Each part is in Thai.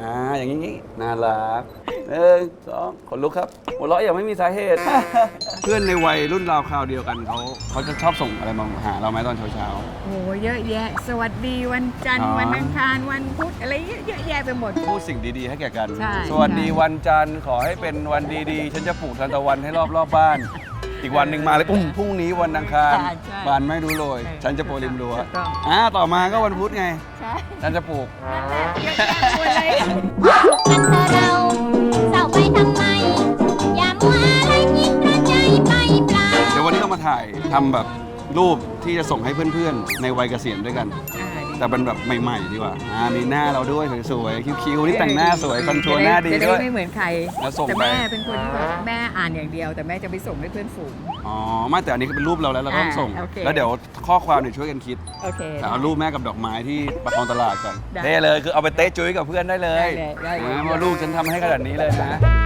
อ่าอย่างนี้น่ารักหนึ่งสองขนลุกครับหัวเราะอย่างไม่มีสาเหตุ เพื่อนในวัยรุ่นราวคราวเดียวกันเขาเขาจะชอบส่งอะไรมาหาเราไหมตอนเช้าโอ้โหเยอะแยะ สวัสดีวันจันทอ๋ร์อ วันอังคารวันพุธอะไรเยอะเยอะแยะไปหมดๆพูดสิ่งดีๆให้แก่กัน ใช่สวัสดีใช่วันจันทร์ขอให้เป็นวันดีๆ ฉันจะปลูกทานตะวันให้รอบๆบ้าน อีกวันหนึ่งมาเลยปุ้มพรุ่งนี้วันอังคารใช่ใช่บานไม่รู้โรย ใช่ฉันจะโปรยริมรั้วถูกต้อง อ่าต่อมาก็วันพุธไง ใช่ฉันจะปลูก เยอะแยะหมดเลย กันเถอะเราเศร้าไปทำไม อย่ามัวอะไรคิดกระใจไปเปล่า เดี๋ยววันนี้ต้องมาถ่ายทำแบบรูปที่จะส่งให้เพื่อนๆ ในวัยเกษียณด้วยกัน อ่าดี แต่เป็นแบบใหม่ๆดีกว่าอ่ามีหน้าเราด้วยสวยๆคิ้วๆนี่แต่งหน้าสวยคอนโทรลหน้าดีจะด้วย ไม่เหมือนใครแล้วส่งแต่ไปแม่เป็นคนที่แบบแม่อ่านอย่างเดียว แต่แม่จะไปส่งให้เพื่อนฝูง อ๋อไม่แต่อันนี้ก็เป็นรูปเราแล้วเราต้องอ่าส่งโอเค แล้วเดี๋ยวข้อความเนี่ยช่วยกันคิดโอเค แต่เอารูปแม่กับดอกไม้ที่ประคองตลาดก่อนได้เท่เลยคือเอาไปเตะจุ้ยกับเพื่อนได้เลยได้เลยได้เลยนะว่าลูกฉันทำให้ขนาดนี้เลยนะ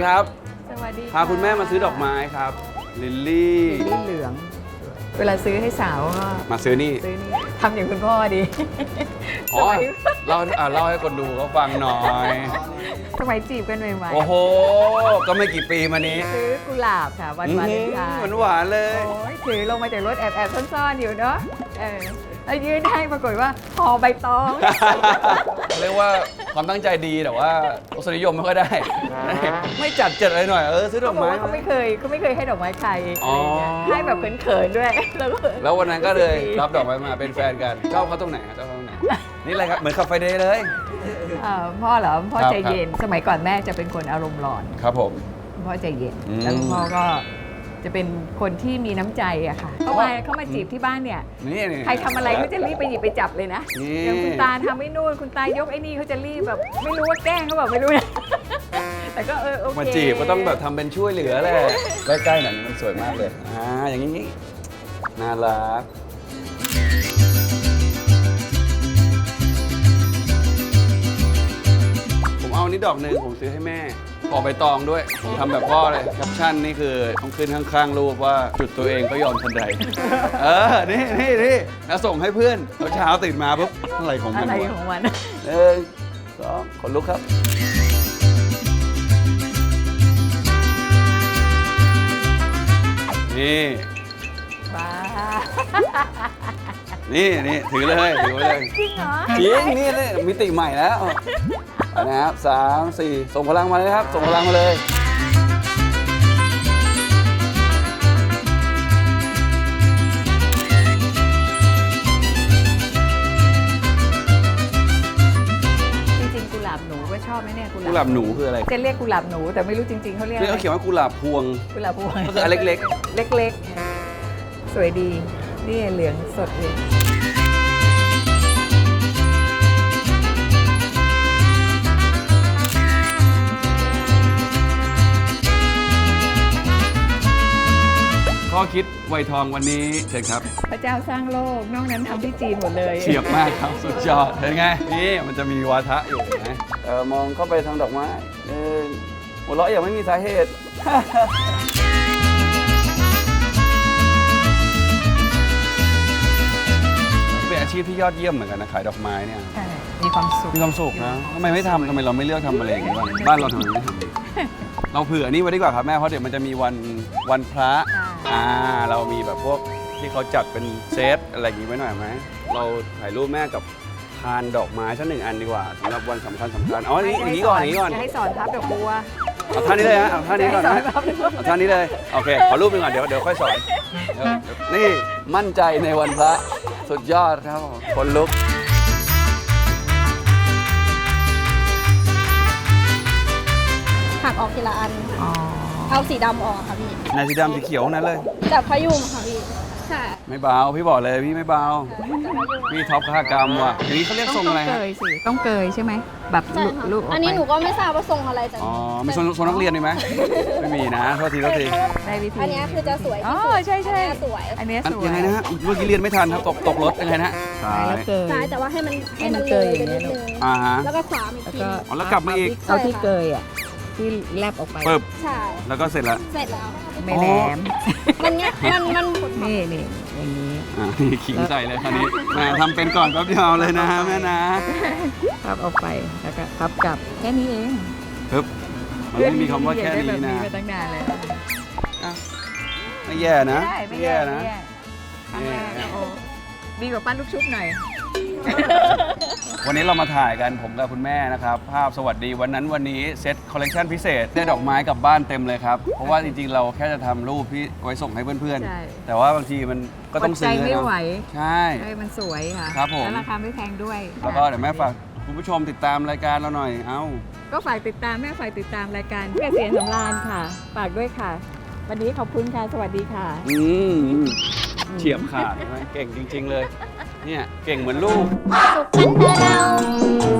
ดีครับ สวัสดีพาคุณแม่มาซื้อดอกไม้ครับ ลิลลี่ลิลลี่เหลือง เวลาซื้อให้สาวก็มาซื้อนี่ ซื้อนี่ทำอย่างคุณพ่อดี อ๋อเล่าอ่าเล่าให้คนดูเขาฟังหน่อย สมัยจีบกันใหม่โอ้โห ก็ไม่กี่ปีมานี้ๆซื้อกุหลาบค่ะวันวาเลนไทน์หวานหวานๆเลย โอ้ยถือลงมาจากรถแอบแอบๆซ่อนๆอยู่เนาะเออแล้วยื่นให้ปรากฏว่าห่อใบตอง เรียกว่าความตั้งใจดีแต่ว่ารสนิยมไม่ค่อยได้ ไม่จัดเจ็ดอะไรหน่อยเออซื้อดอกไม้เขาไม่เคยเขาไม่เคยให้ดอกไม้ใครอ๋ออะไรอย่างเงี้ยให้แบบเขินๆด้วย แล้วก็แล้ววันนั้นก็เลยรับดอกไม้มาเป็นแฟนกันชอบเขาตรงไหนครับชอบเขาตรงไหนนี่อะไรครับเหมือนขับไฟเดย์เลย เอ่อพ่อเหรอพ่อครับ ใจเย็น สมัยก่อนแม่จะเป็นคนอารมณ์ร้อนครับผม พ่อใจเย็น อืม แล้วคุณพ่อก็ จะเป็นคนที่มีน้ำใจอะค่ะเขามาเขามาจีบที่บ้านเนี่ย นี่นี่ ใครทำอะไรเขาจะรีบไปหยิบไปจับเลยนะนี่ อย่างคุณตาทำไอ้นู่นคุณตายกไอ้นี่เขาจะรีบแบบ ไม่รู้ว่าแกล้งเขาแบบไม่รู้นะ แต่ก็เออโอเคมาจีบก็ต้องแบบทำเป็นช่วยเหลือแหละใกล้ๆหน่อยนี่มันสวยมากเลยอ่าอย่างนี้น่ารักผมเอาอันนี้ดอกหนึ่งผมซื้อให้แม่ ขอใบตองด้วยผมทำแบบพ่อเลยแคปชั่นนี่คือต้องขึ้นข้างๆรูปว่าจุดตัวเองก็ยอมทันใดเออนี่นี่นี่แล้วส่งให้เพื่อนเช้าๆตื่นมาปุ๊บอะไรของมันอะไรวะของมัน หนึ่งสองขนลุกครับ นี่ บ้า นี่นี่ถือเลยถือไว้เลย จริงเหรอ จริงนี่นี่มิติใหม่แล้วเอา นะครับสามสี่ส่งพลังมาเลยครับ ส่งพลังมาเลยจริงๆกุหลาบหนูก็ชอบไหมเนี่ยกุหลาบกุหลาบหนูคืออะไรจะเรียกกุหลาบหนูแต่ไม่รู้จริงๆเขาเรียกนี่อะไรเขาเขียนว่ากุหลาบพวง กุหลาบพวงก็คืออันเล็ก เล็กๆ สวยดี นี่เหลืองสดเลย อคิดไวยทองวันนี้เชิญครับพระเจ้าสร้างโลก นอกนั้นทำที่จีนหมดเลยเฉียบมากครับสุดยอดเห็นไงนี่มันจะมีวาทะอยู่นะเออมองเข้าไปทางดอกไม้หนึ่งหัวเราะอย่างไม่มีสาเหตุ เป็นอาชีพที่ยอดเยี่ยมเหมือนกันนะขายดอกไม้เนี่ยใช่มีความสุขมีความสุขนะทำไมไม่ทำทำไมเราไม่เลือกทำอะไรอย่างนี้บ้างบ้านเราทำไมไม่ทำดีเราเผื่อนี่ไว้ดีกว่าครับแม่เพราะเดี๋ยวมันจะมีวันวันพระ อ่าเรามีแบบพวกที่เขาจัดเป็นเซตอะไรอย่างงี้ไว้หน่อยไหมเราถ่ายรูปแม่กับทานดอกไม้สักหนึ่งอันดีกว่าสำหรับวันสำคัญสำคัญอ๋อนี่อย่างนี้ก่อนอย่างนี้ก่อนจะให้สอนพับดอกบัวเอาท่านี้เลยฮะเอาท่านี้ก่อนนะให้สอนพับดอกบัวเอาท่านี้เลยโอเคขอรูปหนึ่งก่อนเดี๋ยวเดี๋ยวค่อยสอนเดี๋ยวเดี๋ยวนี่มั่นใจในวันพระสุดยอดครับคนลุกหักออกทีละอันอ๋อเอาสีดำออกค่ะพี่ นายสีดำสีเขียวนั่นเลย จับพยุงค่ะพี่ใช่ไม่เบาพี่บอกเลยพี่ไม่เบา พี่ท็อปคากรรมว่ะอย่างนี้เขาเรียกต้องทรงต้ออะงไรเกฮะยสิ ต้องเกยใช่ไหม แบบใช่ค่ะลูกกไปอันนี้หนูก็ไม่ทราบว่าทรงอะไรแต่อ๋อมีทรงทรงนักเรียนมีไหม ไม่มีนะโทษทีโทษทีได้วิธี อันเนี้ยคือจะสวยอ๋อที่สุดใช่ใช่อันเนี้ยสวยอันเนี้ยอันสวยยังไงนะฮะเมื่อกี้เรียนไม่ทันครับตกตกรถยังไงนะฮะซ้ายแล้วเกย ซ้ายแต่ว่าให้มันให้มันเลเกยยอไปย่างเงี้นิยดนึงอ่าฮะแล้วก็ขวาอีกแล้วทีก็ อ๋อแล้วกลับมาอีก เอาที่เกยอะ ที่แลบออกไปปึ๊บใช่แล้วก็เสร็จละเสร็จแล้ว ไม่แหลมมันเนี้ยมันมันนี่นี่อย่างนี้อ่านี่ขิงใส่เลยคราวนี้แม่ทำเป็นก่อนแป๊บเดียวเอาเลยนะแม่นะพับออกไปแล้วก็พับกลับแค่นี้เองปึ๊บมันไม่มีคำว่าแค่เพื่อนี้ที่นะอยากได้แบบมาตั้งนานเลยอะไม่แย่นะไม่ได้ไม่แย่แย่นะไม่แย่ครั้งแรกอะโอ้ดีกว่าปั้นลูกชุบหน่อย วันนี้เรามาถ่ายกันผมกับคุณแม่นะครับ ภาพสวัสดีวันนั้นวันนี้เซตคอลเลกชันพิเศษได้ดอกไม้กลับบ้านเต็มเลยครับ เพราะว่าจริงๆ เราแค่จะทำรูปที่ไว้ส่งให้เพื่อนใช่ ๆ แต่ว่าบางทีมันก็ต้องดใจซื้อไม่เนาะไหวใช่ใช่มันสวยค่ะครับผม แล้วราคาไม่แพงด้วยแล้วก็เดี๋ยวแม่ฝากคุณผู้ชมติดตามรายการเราหน่อย เอ้า ก็ฝากติดตามแม่ฝากติดตามรายการเพื่อเสียงสำราญค่ะฝากด้วยค่ะ วันนี้ขอบคุณค่ะ สวัสดีค่ะ อืมเฉียบขาดใช่ไหมเก่งจริง ๆ เลย เนี่ยเก่งเหมือนลูก สุขกันเถอะเรา